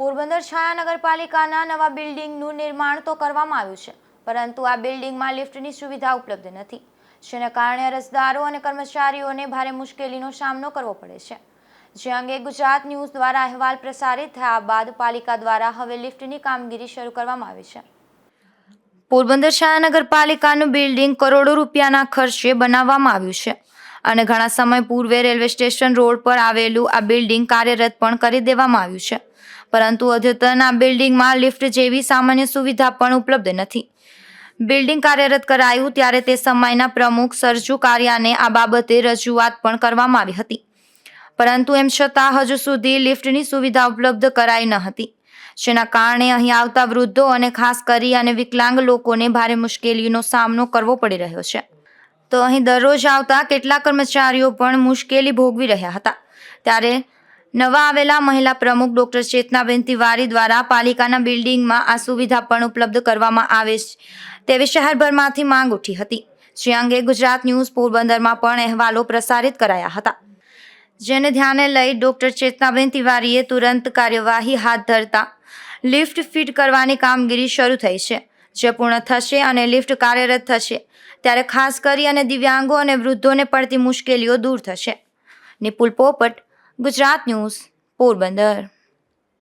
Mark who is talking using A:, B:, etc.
A: પોરબંદર છાયા નગરપાલિકાના નવા બિલ્ડિંગનું નિર્માણ તો કરવામાં આવ્યું છે, પરંતુ આ બિલ્ડિંગમાં લિફ્ટની સુવિધા ઉપલબ્ધ નથી, જેના કારણે અરજદારો અને કર્મચારીઓને ભારે મુશ્કેલીનો સામનો કરવો પડે છે. જે અંગે ગુજરાત ન્યૂઝ દ્વારા અહેવાલ પ્રસારિત થયા બાદ પાલિકા દ્વારા હવે લિફ્ટની કામગીરી શરૂ કરવામાં આવી છે. પોરબંદર છાયા નગરપાલિકાનું બિલ્ડિંગ કરોડો રૂપિયાના ખર્ચે બનાવવામાં આવ્યું છે અને ઘણા સમય પૂર્વે રેલવે સ્ટેશન રોડ પર આવેલું આ બિલ્ડિંગ કાર્યરત પણ કરી દેવામાં આવ્યું છે. પરંતુ અદ્યતન આ બિલ્ડિંગમાં લિફ્ટ જેવી સામાન્ય સુવિધા પણ ઉપલબ્ધ નથી. બિલ્ડિંગ કાર્યરત કરાયું ત્યારે તે સમયના પ્રમુખ સરજુ કારિયાને આ બાબતે રજૂઆત પણ કરવામાં આવી હતી. પરંતુ એમ છતાં હજુ સુધી લિફ્ટની સુવિધા ઉપલબ્ધ કરાઈ ન હતી. જેના કારણે અહીં આવતા વૃદ્ધો અને ખાસ કરી અને વિકલાંગ લોકોને ભારે મુશ્કેલીનો સામનો કરવો પડી રહ્યો છે. તો અહીં દરરોજ આવતા કેટલાક કર્મચારીઓ પણ મુશ્કેલી ભોગવી રહ્યા હતા. ત્યારે નવા આવેલા મહિલા પ્રમુખ ડોક્ટર ચેતનાબેન તિવારી દ્વારા પાલિકાના બિલ્ડિંગમાં આ સુવિધા પણ ઉપલબ્ધ કરવામાં આવે છે તેવી શહેરભરમાંથી માંગ ઉઠી હતી. જે અંગે ગુજરાત ન્યૂઝ પોરબંદરમાં પણ અહેવાલો પ્રસારિત કરાયા હતા. જેને ધ્યાને લઈ ડોક્ટર ચેતનાબેન તિવારીએ તુરંત કાર્યવાહી હાથ ધરતા લિફ્ટ ફિટ કરવાની કામગીરી શરૂ થઈ છે. જે પૂર્ણ થશે અને લિફ્ટ કાર્યરત થશે. ત્યારે ખાસ કરી અને દિવ્યાંગો અને વૃદ્ધોને પડતી મુશ્કેલીઓ દૂર થશે. નિપુલ પોપટ, ગુજરાત ન્યૂઝ, પોરબંદર.